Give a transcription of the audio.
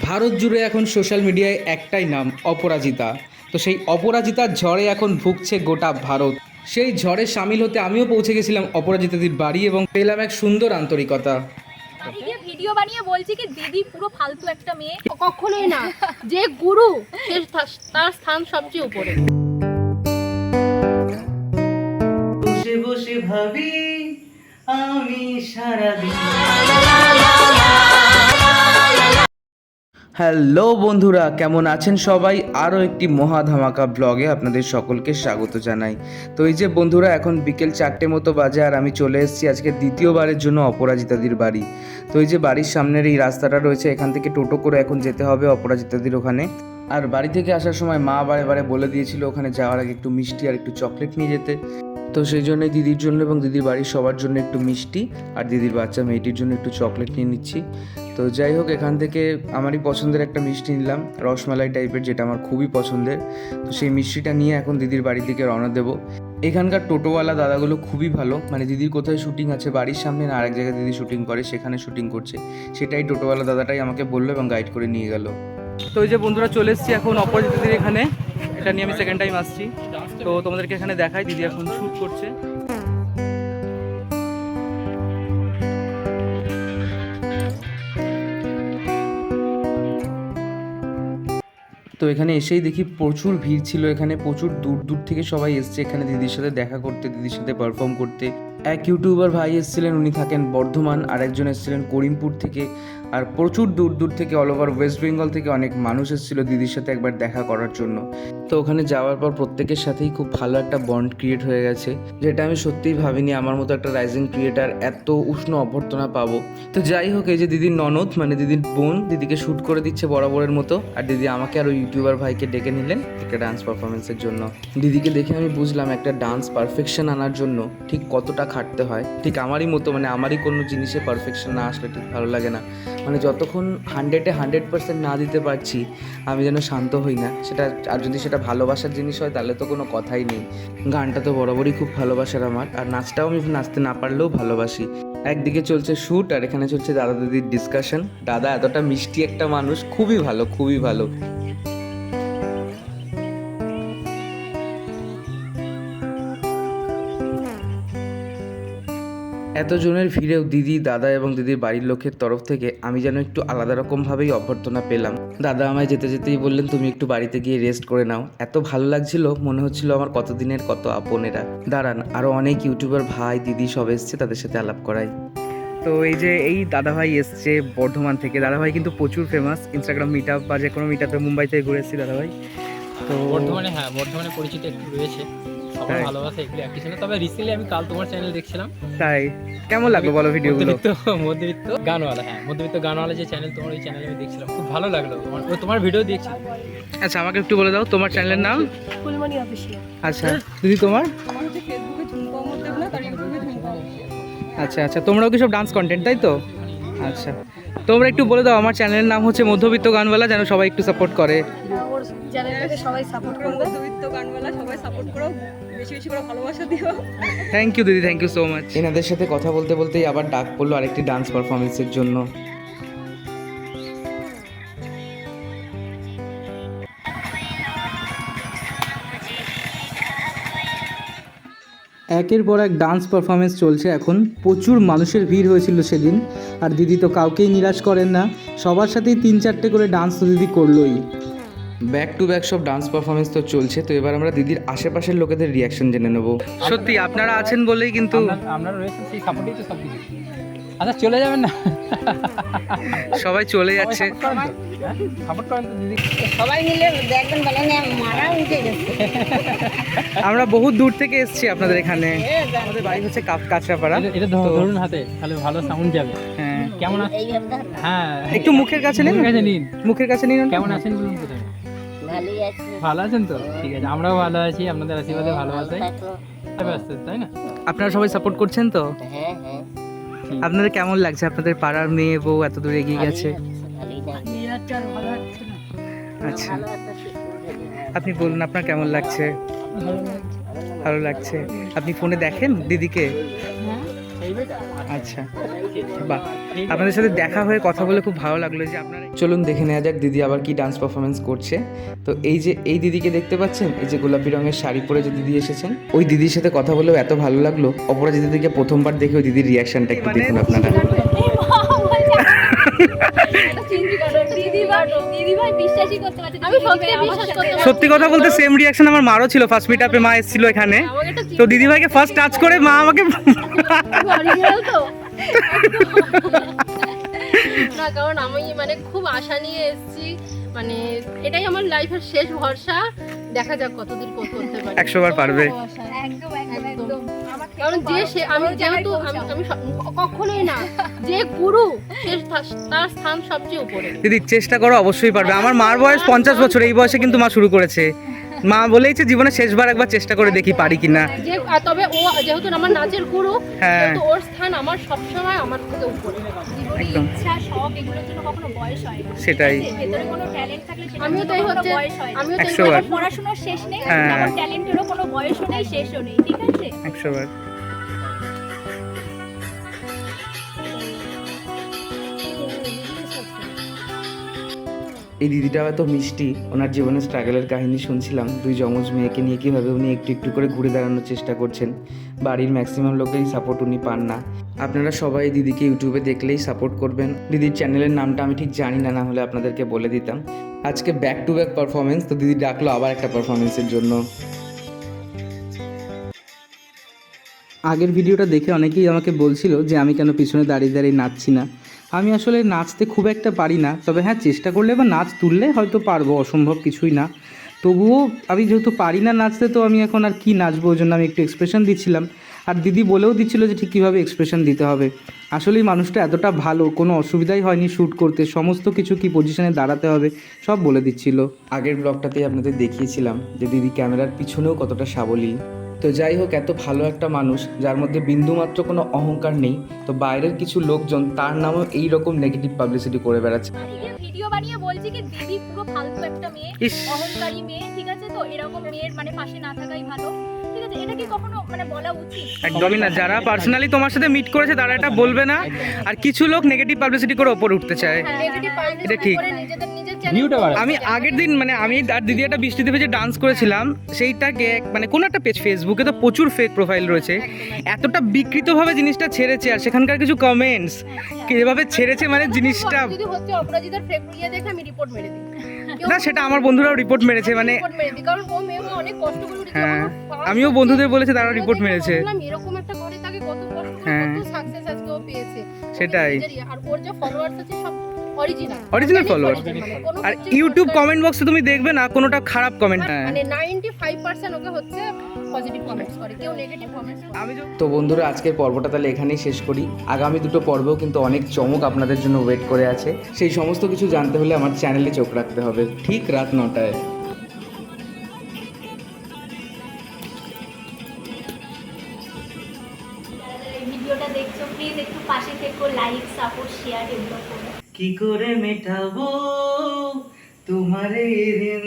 ভারত জুড়ে এখন সোশ্যাল মিডিয়ায় একটাই নাম অপরাজিতা। তো সেই অপরাজিতার ঝড়ে এখন ভুগছে গোটা ভারত। সেই ঝড়ে সামিল হতে আমিও পৌঁছে গেছিলাম অপরাজিতাদির বাড়ি এবং পেলাম এক সুন্দর আন্তরিকতা। ভিডিও বানিয়ে বলছি কি দিদি পুরো ফালতু একটা মেয়ে। কখনোই না। যে গুরু সে তার স্থান সবচেয়ে উপরে। বসে বসে ভাবি আমি সারাদিন হ্যালো বন্ধুরা, কেমন আছেন সবাই? আরও একটি মহা ধামাকা ব্লগে আপনাদের সকলকে স্বাগত জানাই। তো এই যে বন্ধুরা, এখন বিকেল চারটে মতো বাজে আর আমি চলে এসেছি আজকে দ্বিতীয়বারের জন্য অপরাজিতাদির বাড়ি। তো এই যে বাড়ির সামনের এই রাস্তাটা রয়েছে, এখান থেকে টোটো করে এখন যেতে হবে অপরাজিতাদির ওখানে। আর বাড়ি থেকে আসার সময় মা বারে বারে বলে দিয়েছিল ওখানে যাওয়ার আগে একটু মিষ্টি আর একটু চকলেট নিয়ে যেতে। তো সেই জন্যই দিদির জন্য এবং দিদির বাড়ির সবার জন্য একটু মিষ্টি। আর দিদির বাচ্চা মেয়েটির জন্য একটু চকলেট নিয়ে নিচ্ছি। তো যাই হোক, এখান থেকে আমারই পছন্দের একটা মিষ্টি নিলাম, রসমালাই টাইপের যেটা আমার খুবই পছন্দের। তো সেই মিষ্টিটা নিয়ে এখন দিদির বাড়ির দিকে রওনা দেবো। এখানকার টোটোওয়ালা দাদাগুলো খুবই ভালো মানে দিদির কোথায় শুটিং আছে বাড়ির সামনে না আরেক জায়গায় দিদি শুটিং করে, সেখানে শুটিং করছে। সেটাই টোটোওয়ালা দাদাটাই আমাকে বলল এবং গাইড করে নিয়ে গেল। তো এই যে বন্ধুরা চলে এসেছি এখন অপরাজিত দিদির এখানে। এটা নিয়ে আমি সেকেন্ড টাইম আসছি। তো তোমাদেরকে এখানে দেখাই, দিদি এখন শ্যুট করছে। তো এখানে এসেই দেখি প্রচুর ভিড় ছিল এখানে, প্রচুর দূর দূর থেকে সবাই এসছে এখানে দিদির সাথে দেখা করতে, দিদির সাথে পারফর্ম করতে। এক ইউটিউবার ভাই এসেছিলেন, উনি থাকেন বর্ধমান আর একজন এসেছিলেন করিমপুর থেকে, আর প্রচুর দূর দূর থেকে অল ওভার ওয়েস্ট বেঙ্গল থেকে অনেক মানুষ এসেছিল দিদির সাথে একবার দেখা করার জন্য। তো ওখানে যাওয়ার পর প্রত্যেকের সাথেই খুব ভালো একটা বন্ড ক্রিয়েট হয়ে গেছে, যেটা আমি সত্যিই ভাবিনি আমার মতো একটা রাইজিং ক্রিয়েটার এত উষ্ণ অভ্যর্থনা পাবো। তো যাই হোক, এই যে দিদির ননদ মানে দিদির বোন, দিদিকে শ্যুট করে দিচ্ছে বরাবরের মতো, আর দিদি আমাকে আর ওই ইউটিউবার ভাইকে ডেকে নিলেন একটা ডান্স পারফরমেন্সের জন্য। দিদিকে দেখে আমি বুঝলাম একটা ডান্স পারফেকশন আনার জন্য ঠিক কতটা খাটতে হয়। ঠিক আমারই মতো মানে আমারই কোনো জিনিসে পারফেকশন না আসলে ঠিক ভালো লাগে না। মানে যতক্ষণ হান্ড্রেডে হান্ড্রেড পার্সেন্ট না দিতে পারছি, আমি যেন শান্ত হই না। সেটা, আর যদি সেটা ভালোবাসার জিনিস হয়, তাহলে তো কোনো কথাই নেই। গানটা তো বরাবরই খুব ভালোবাসার আমার। আর নাচটাও আমি নাচতে না পারলেও ভালোবাসি। একদিকে চলছে শ্যুট আর এখানে চলছে দাদা দিদির ডিসকাশন দাদা এতটা মিষ্টি একটা মানুষ, খুবই ভালো খুবই ভালো। এতজনের ভিড়েও দিদি, দাদা এবং দিদির বাড়ির লোকের তরফ থেকে আমি যেন একটু আলাদা রকমভাবেই অভ্যর্থনা পেলাম। দাদা আমায় যেতে যেতেই বললেন, তুমি একটু বাড়িতে গিয়ে রেস্ট করে নাও। এত ভালো লাগছিল, মনে হচ্ছিল আমার কতদিনের কত আপনেরা। দাঁড়ান আরও অনেক ইউটিউবার ভাই, দিদি সব এসছে, তাদের সাথে আলাপ করাই। তো এই যে এই দাদাভাই এসছে বর্ধমান থেকে। দাদাভাই কিন্তু প্রচুর ফেমাস ইনস্টাগ্রাম মিট আপ বা যে কোনো মিট আপে মুম্বাই থেকে ঘুরে এসেছি দাদাভাই। তো বর্ধমানে হ্যাঁ বর্ধমানে পরিচিত একটু রয়েছে। সবার ভালোবাসা এগুলো একই ছিল তবে রিসেন্টলি আমি কাল তোমার চ্যানেল দেখছিলাম। তাই? কেমন লাগল বলো ভিডিওগুলো মধ্যবিত্ত মধ্যবিত্ত গানওয়ালা হ্যাঁ মধ্যবিত্ত গানওয়ালা যে চ্যানেল তোমার ওই চ্যানেলে আমি দেখছিলাম। খুব ভালো লাগল তোমার তোমার ভিডিও দেখছি। আচ্ছা আমাকে একটু বলে দাও তোমার চ্যানেলের নাম? ফুলমণি অফিসিয়াল আচ্ছা দিদি তোমার? আমার হচ্ছে ফেসবুকে ঝুমকা মধ্যে না তার ইউটিউবে ঝুমকা আচ্ছা আচ্ছা তোমরাও কি সব ডান্স কন্টেন্ট তাই তো? আচ্ছা তোমরা একটু বলে দাও আমার চ্যানেলের নাম হচ্ছে মধ্যবিত্ত গানওয়ালা যেন সবাই একটু সাপোর্ট করে। চ্যানেলটাকে সবাই সাপোর্ট করবে। মধ্যবিত্ত গানওয়ালা সবাই সাপোর্ট করো। বেশি বেশি করে ভালোবাসা দিও। থ্যাংক ইউ দিদি থ্যাংক ইউ সো মাচ এনাদের সাথে কথা বলতে বলতেই আবার ডাক পড়ল আরেকটি ডান্স পারফরমেন্সের জন্য। একের পর এক ডান্স পারফরমেন্স চলছে এখন। প্রচুর মানুষের ভিড় হয়েছিল সেদিন। আর দিদি তো কাউকেই নিরাশ করেন না। সবার সাথেই তিন চারটে করে ডান্স তো দিদি করলোই। ব্যাক টু ব্যাক সব ডান্স পারফরমেন্স তো চলছে তো এবার আমরা দিদির আশেপাশের লোকেদের রিয়াকশন জেনে নেব। সত্যি আপনারা আছেন বলেই কিন্তু আমরা- রয়েছে সেই সাপোর্টেই তো সব কিছু। আচ্ছা চলে যাবেন না? সবাই চলে যাচ্ছে। সাপোর্ট করেন দিদি। সবাই মিলে দেখবেন বলেন মারা উঠে গেছে। আমরা বহুত দূর থেকে এসেছি আপনাদের এখানে। আমাদের বাড়ি হচ্ছে কাঁচরাপাড়া। এটা- ধরুন হাতে তাহলে ভালো সাউন্ড যাবে। হ্যাঁ। কেমন আছেন হ্যাঁ। একটু মুখের কাছে নিন। মুখের কাছে নিন। কেমন আছেন বলুন ভালোই আছে। ভালো আছেন তো? ঠিক আছে আমরাও ভালো আছি আপনাদের আশীর্বাদে ভালো আছে। ব্যস্ত তাই না? আপনারা সবাই সাপোর্ট করছেন তো? হ্যাঁ হ্যাঁ। আপনাদের কেমন লাগছে? আপনাদের পাড়ার মেয়ে বউ এত দূর এগিয়ে গেছে? আচ্ছা। আপনি বলুন আপনার কেমন লাগছে? ভালো লাগছে। আপনি ফোনে দেখেন দিদিকে? আচ্ছা। বাহ। আপনাদের সাথে দেখা হয়ে কথা বলে খুব ভালো লাগল যে আপনারা চলুন দেখে নেওয়া যাক দিদি আবার কি ডান্স পারফরমেন্স করছে। তো এই যে এই দিদিকে দেখতে পাচ্ছেন এই যে গোলাপি রঙের শাড়ি পরে যে দিদি এসেছেন ওই দিদির সাথে কথা বলেও এত ভালো লাগল। অপরাজিত দিদিকে প্রথমবার দেখে ওই দিদির রিয়াকশনটা একটু দেখুন আপনারা। সত্যি বিশ্বাস করতে পারছি সত্যি কথা বলতে সেম রিয়াকশন আমার মারও ছিল। ফার্স্ট মিট আপে মা এসেছিল এখানে। তো দিদিভাইকে ফার্স্ট টাচ করে মা আমাকে না কারণ আমি মানে খুব আশা নিয়ে এসেছি। মানে এটাই আমার লাইফের শেষ ভরসা। দেখা যাক কতদূর কত করতে পারি। একশো বার পারবে। একদম একদম। একদম কারণ যে সে আমি যেহেতু আমি আমি কখনোই না। যে গুরু সে তার- তার স্থান সবচেয়ে উপরে। দিদি চেষ্টা করো অবশ্যই পারবে। আমার মার বয়স পঞ্চাশ বছর এই বয়সে কিন্তু মা শুরু করেছে। মা বলেইছে জীবনে শেষবার একবার চেষ্টা করে দেখি পারি কিনা। তবে ও যেহেতু আমার নাচের গুরু হ্যাঁ। ওর স্থান আমার সবসময় আমার থেকে উপরে। জীবনে একদম। ইচ্ছা শখ এগুলোর জন্য কখনো বয়স হয় না। সেটাই। ভেতরে কোনো ট্যালেন্ট থাকলে আমিও তাই হচ্ছে বয়স আমিও তাই পড়াশোনা পড়াশোনার শেষ নেই আমার ট্যালেন্টেরও কোনো বয়সও নেই শেষও নেই। ঠিক আছে? একশো বার। এই দিদিটাও এত মিষ্টি, ওনার জীবনের স্ট্রাগলের কাহিনী শুনছিলাম। দুই যমজ মেয়েকে নিয়ে কীভাবে উনি একটু একটু করে ঘুরে দাঁড়ানোর চেষ্টা করছেন। বাড়ির ম্যাক্সিমাম লোকেরই সাপোর্ট উনি পান না। আপনারা সবাই দিদিকে ইউটিউবে দেখলেই সাপোর্ট করবেন। দিদির চ্যানেলের নামটা আমি ঠিক জানি না না হলে আপনাদেরকে বলে দিতাম। আজকে ব্যাক টু ব্যাক পারফরমেন্স তো দিদি ডাকলো আবার একটা পারফরমেন্সের জন্য। আগের ভিডিওটা দেখে অনেকেই আমাকে বলছিল যে আমি কেন পিছনে দাঁড়িয়ে দাঁড়িয়ে নাচছি না। আমি আসলে নাচতে খুব একটা পারি না, তবে হ্যাঁ চেষ্টা করলে বা নাচ তুললে হয়তো পারব, অসম্ভব কিছুই না। তবুও আমি যেহেতু পারি না নাচতে, তো আমি এখন আর কি নাচবো ওই জন্য আমি একটু এক্সপ্রেশন দিচ্ছিলাম। আর দিদি বলেও দিচ্ছিল যে ঠিক কীভাবে এক্সপ্রেশন দিতে হবে। আসলেই মানুষটা এতটা ভালো, কোনো অসুবিধাই হয়নি শ্যুট করতে, সমস্ত কিছু কি পজিশনে দাঁড়াতে হবে, সব বলে দিচ্ছিল। আগের ব্লগটাতেই আপনাদের দেখিয়েছিলাম যে দিদি ক্যামেরার পিছনেও কতটা সাবলীল। তো যাই হোক এত ভালো একটা মানুষ যার মধ্যে বিন্দুমাত্র কোনো অহংকার নেই তো বাইরের কিছু লোকজন তার নামেও এই রকম নেগেটিভ পাবলিসিটি করে বেড়াচ্ছে। ভিডিও বানিয়ে বলছি কি দিদি পুরো ফালতু একটা মেয়ে অহংকারী মেয়ে ঠিক আছে তো? এরকম মেয়ের মানে পাশে না থাকাই ভালো ঠিক আছে? এটা কি কখনো মানে বলা উচিত? একদমই না যারা পার্সোনালি তোমার সাথে মিট করেছে তারা এটা বলবে না। আর কিছু লোক নেগেটিভ পাবলিসিটি করে ওপরে উঠতে চায়। এটা ঠিক। আমি আগের দিন মানে আমি আর দিদি একটা বৃষ্টি দেবে যে ডান্স করেছিলাম সেইটাকে মানে কোনো একটা পেজ ফেসবুকে তো প্রচুর ফেক প্রোফাইল রয়েছে। এতটা বিকৃতভাবে জিনিসটা ছেড়েছে আর সেখানকার কিছু কমেন্টস কীভাবে ছেড়েছে মানে জিনিসটা যদি হচ্ছে অপরাজিতার ফেক দেখে আমি রিপোর্ট মেরে দিই। কেউ না সেটা আমার বন্ধুরাও রিপোর্ট মেরেছে মানে report মেরে দিই কারণ ও মেয়ে অনেক কষ্ট করে উঠেছে হ্যাঁ, আমিও বন্ধুদের বলেছি তারা রিপোর্ট মেরেছে। এরকম একটা ঘরে তাকে কত কষ্ট হ্যাঁ। সাকসেস আজকে পেয়েছে। সেটাই। আর ওর যে ফলোয়ার্স আছে সব অরিজিনাল Original followers। আর ইউটিউব কমেন্ট বক্সে তুমি দেখবে না কোনোটা খারাপ কমেন্ট হ্যাঁ। মানে 95% ওকে হচ্ছে পজিটিভ কমেন্টস করে কেউ নেগেটিভ কমেন্টস করে। আমি যখন তো বন্ধুরা আজকের পর্বটা তাহলে এখানেই শেষ করি। আগামী দুটো পর্বেও কিন্তু অনেক চমক আপনাদের জন্য ওয়েট করে আছে। সেই সমস্ত কিছু জানতে হলে আমার চ্যানেলে চোখ রাখতে হবে। ঠিক রাত নটায়। ভিডিওটা দেখছ প্লিজ একটু পাশে থেকো লাইক সাপোর্ট শেয়ার এগুলো করো। কি করে মেটাবো? তোমার ঋণ